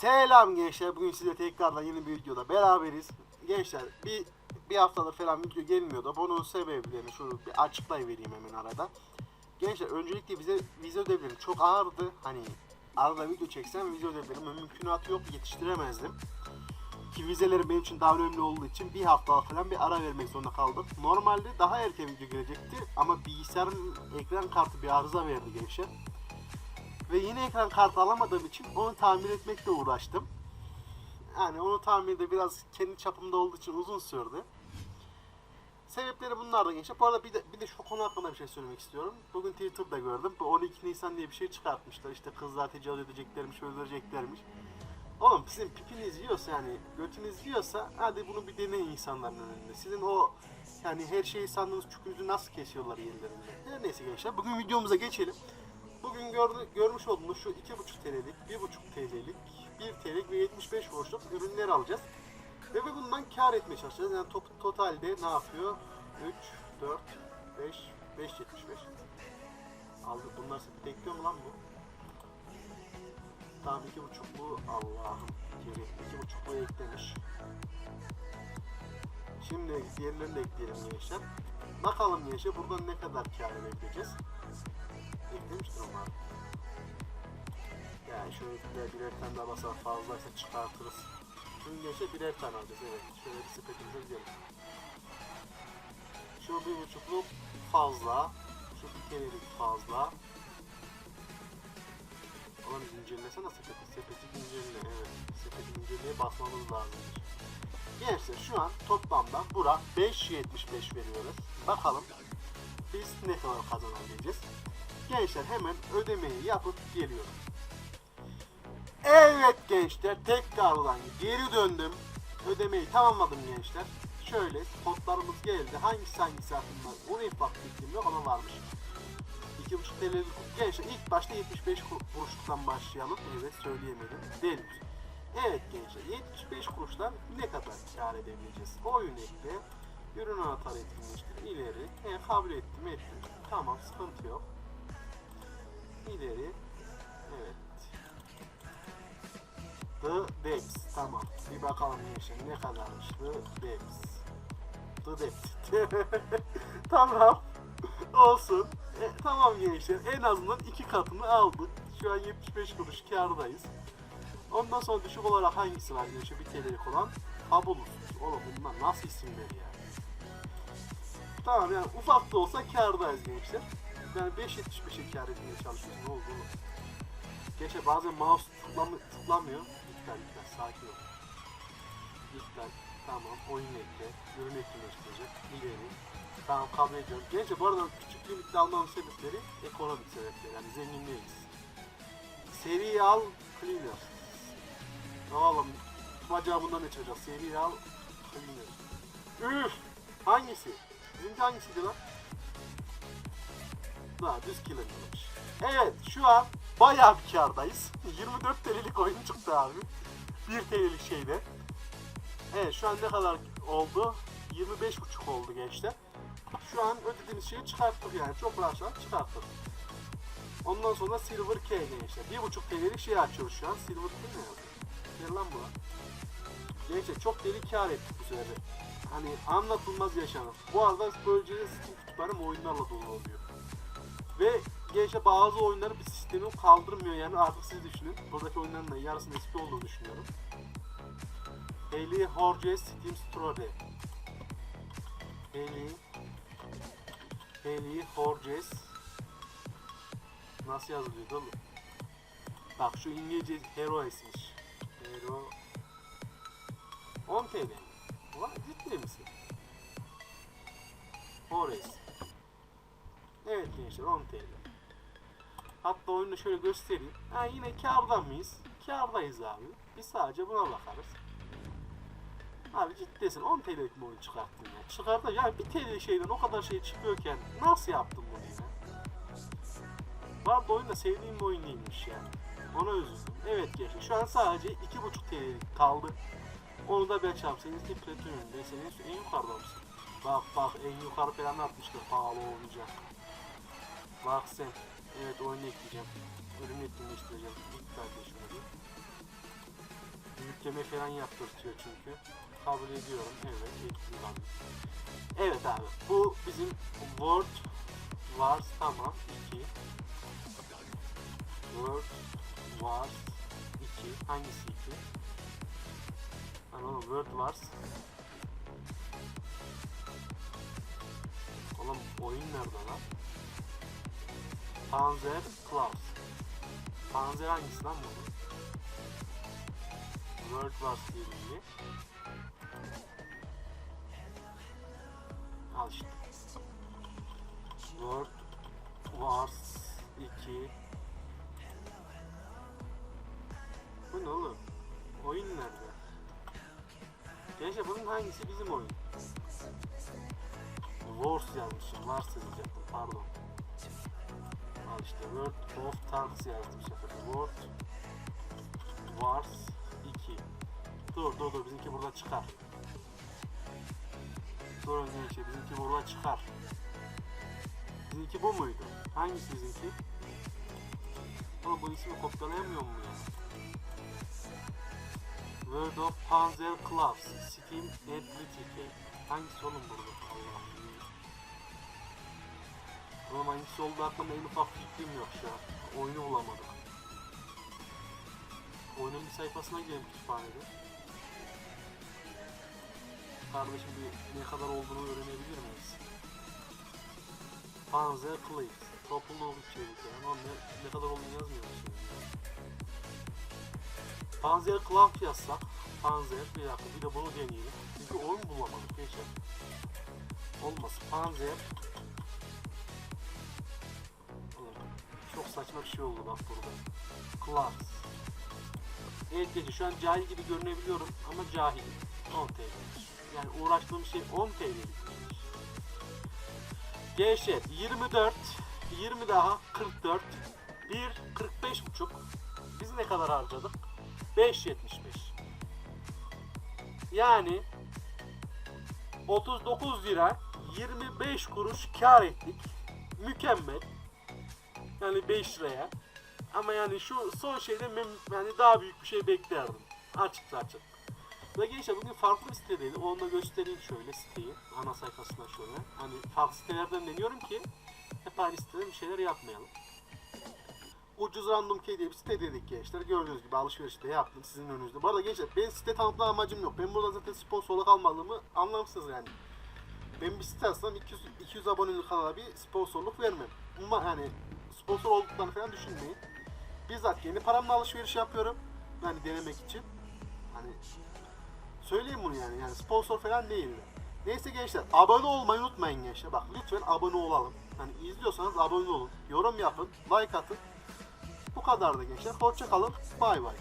Selam gençler. Bugün size tekrardan yeni bir videoda beraberiz. Gençler bir bir haftadır falan video gelmiyordu. Bunun sebeplerini şunu bir açıklayıvereyim hemen arada. Gençler öncelikle bize vize ödevlerim çok ağırdı. Hani arada video çeksem vize ödevlerim mümkünatı yok yetiştiremezdim. Ki vizelerim benim için daha önemli olduğu için bir hafta falan bir ara vermek zorunda kaldım. Normalde daha erken video gelecekti ama bilgisayarın ekran kartı bir arıza verdi gençler. Ve yeni ekran kartı alamadığım için onu tamir etmekle uğraştım. Yani onu tamir de biraz kendi çapımda olduğu için uzun sürdü. Sebepleri bunlar da gençler. Bu arada bir de, bir de şu konu hakkında bir şey söylemek istiyorum. Bugün Twitter'da gördüm. Bu 12 Nisan diye bir şey çıkartmışlar. İşte kızlar tecavüz edeceklermiş, öldüreceklermiş. Oğlum sizin pipiniz yiyorsa yani götünüz yiyorsa hadi bunu bir deneyin insanların önünde. Sizin o yani her şeyi sandığınız çükünüzü nasıl kesiyorlar yerlerinde. Her neyse gençler bugün videomuza geçelim. Bugün gördü, görmüş olduğunuz şu 2,5 TL'lik, 1,5 TL'lik, 1 TL'lik ve 75 kuruşluk ürünler alacağız. Ve bundan kar etmeye çalışacağız. Yani top, totalde ne yapıyor? 3, 4, 5, 5, 75. Aldı. Bunlar sepet ekliyor mu lan bu? Tamam 2,5 bu. Allah'ım. Geri 2,5 bu eklemiş. Şimdi diğerlerini de ekleyelim gençler. Bakalım gençler buradan ne kadar kar edebileceğiz. Eklemiştir onlar. Yani şöyle birer, tane daha basar fazlaysa çıkartırız. Şimdi gençler birer tane alacağız evet. Şöyle bir sepetimize gidelim. Şu bir buçukluk fazla. Şu bir kerelik fazla. Oğlum güncellesene sepeti. Sepeti güncelle evet. Sepeti güncelleye basmamız lazım. Gençler şu an toplamda bura 5.75 veriyoruz. Bakalım biz ne kadar kazanabileceğiz. Gençler hemen ödemeyi yapıp geliyorum. Evet gençler tekrardan geri döndüm. Ödemeyi tamamladım gençler. Şöyle kodlarımız geldi. Hangisi hangisi hakkında onu ifade fikrim yok ama varmış. 2.5 TL'lik gençler ilk başta 75 kur- kuruşluktan başlayalım. Evet söyleyemedim. Değil. Evet gençler 75 kuruştan ne kadar kar edebileceğiz? Oyun ekle. Ürün anahtarı etkinleştir. İleri. E, kabul ettim ettim. Tamam sıkıntı yok. İleri. Evet. The Depths. Tamam. Bir bakalım gençler ne kadarmış The Depths. The Depths. tamam. Olsun. E, tamam gençler. En azından iki katını aldık. Şu an 75 kuruş kârdayız. Ondan sonra düşük olarak hangisi var gençler? Bir TL'lik olan Fabulous. Oğlum bunlar nasıl isimler ya? Tamam yani ufak da olsa kârdayız gençler. Yani 5.75'e kâr etmeye çalışıyoruz. Ne oldu? Gençler bazen mouse tıklamı, tıklamıyor. İptal iptal sakin ol. İptal. Tamam oyun ekle. Ürün etkinleştirecek. İleri. Tamam kabul ediyorum. Gençler bu arada küçük limitli almamın sebepleri ekonomik sebepler. Yani zengin değiliz. Serial Cleaner. Oğlum bacağı bundan ne çıkacak? Serial Cleaner. Üf! Hangisi? Birinci hangisiydi lan? Ha düz cleaner'mış. Evet şu an bayağı bir kârdayız. 24 TL'lik oyun çıktı abi. 1 TL'lik şeyde. Evet şu an ne kadar oldu? 25,5 oldu gençler. Şu an ödediğimiz şeyi çıkarttık yani çok rahat çıkarttık. Ondan sonra Silver K gençler. 1,5 TL'lik şey açıyoruz şu an. Silver K ne yazıyor? Ne lan bu? Gençler çok deli kar ettik bu sefer. Hani anlatılmaz yaşanır. Bu arada böylece Steam kütüphanem oyunlarla dolu oluyor. Ve gençler bazı oyunları bir sistemi kaldırmıyor yani artık siz düşünün. Buradaki oyunların da yarısının eski olduğunu düşünüyorum. Haley Horges Steam Store. Haley Haley Horges Nasıl yazılıyor oğlum? Bak şu İngilizce Hero ismiş. Hero 10 TL? Ulan ciddi misin? Horres Evet gençler 10 TL. Hatta oyunu şöyle göstereyim. Ha yine kârda mıyız? Kârdayız abi. Biz sadece buna bakarız. Abi ciddisin 10 TL'lik mi oyun çıkarttın ya? Çıkarttın ya bir TL şeyden o kadar şey çıkıyorken nasıl yaptın bunu yine? Oyun da sevdiğim bir oyun değilmiş ya. Ona üzüldüm. Evet gençler şu an sadece 2,5 TL'lik kaldı. Onu da ben çarpsam. Senin de platinum senin en yukarıda mısın? Bak bak en yukarı falan atmışlar pahalı olunca. Bak sen. Evet oyunu ekleyeceğim. Ürünü etkinleştireceğim. İlk kardeşim. yükleme falan yaptırtıyor çünkü. Kabul ediyorum. Evet. ekleyeyim abi. Evet abi. Bu bizim World Wars tamam. 2. World Wars 2. Hangisi 2? Lan oğlum World Wars. Oğlum oyun nerede lan? Panzer Klaus. Panzer hangisi lan bu? World Wars diye. Al işte. World Wars 2 Bu ne oğlum? Oyun nerede? Gençler bunun hangisi bizim oyun? Wars yazmışım. Wars yazacaktım. Pardon. World of Tanks yazdım şefim. World Wars 2 Dur dur dur bizimki burada çıkar. Dur önce şey bizimki burada çıkar. Bizimki bu muydu? Hangisi bizimki? Oğlum bu ismi kopyalayamıyor mu ya? World of Panzer Clubs Steam Critique Hangisi oğlum burada? Oğlum hangisi oldu aklımda en ufak fikrim yok şu an. Oyunu bulamadık. Oyunun bir sayfasına girelim kütüphanede. Kardeşim bir ne kadar olduğunu öğrenebilir miyiz? Panzer Cliff. Topluluğu içerikleri. Ama ne, ne kadar olduğunu yazmıyor şimdi. Panzer Cliff yazsak. Panzer bir dakika bir de bunu deneyelim. Çünkü oyun bulamadık geçer. Olmaz. Panzer saçma bir şey oldu bak burada. Class. Evet gece şu an cahil gibi görünebiliyorum ama cahilim. 10 TL. Yani uğraştığım şey 10 TL'lik. Gevşet 24, 20 daha 44, 1 45 buçuk. Biz ne kadar harcadık? 5.75. Yani 39 lira 25 kuruş kar ettik. Mükemmel. Yani 5 liraya. Ama yani şu son şeyde yani daha büyük bir şey beklerdim. Açık açık. Ve gençler bugün farklı bir sitedeydi. Onu da göstereyim şöyle siteyi. Ana sayfasına şöyle. Hani farklı sitelerden deniyorum ki hep aynı sitede bir şeyler yapmayalım. Ucuz Random Key diye bir site dedik gençler. Gördüğünüz gibi alışveriş de yaptım sizin önünüzde. Bu arada gençler ben site tanıtma amacım yok. Ben burada zaten sponsorluk almadığımı anlamsız yani. Ben bir site açsam 200, 200 aboneli kanala bir sponsorluk vermem. Ama yani sponsor olduklarını falan düşünmeyin. Bizzat kendi paramla alışveriş yapıyorum. Yani denemek için. Hani söyleyeyim bunu yani. Yani sponsor falan değil. Neyse gençler abone olmayı unutmayın gençler. Bak lütfen abone olalım. Hani izliyorsanız abone olun. Yorum yapın. Like atın. Bu kadar da gençler. Hoşça kalın. Bay bay.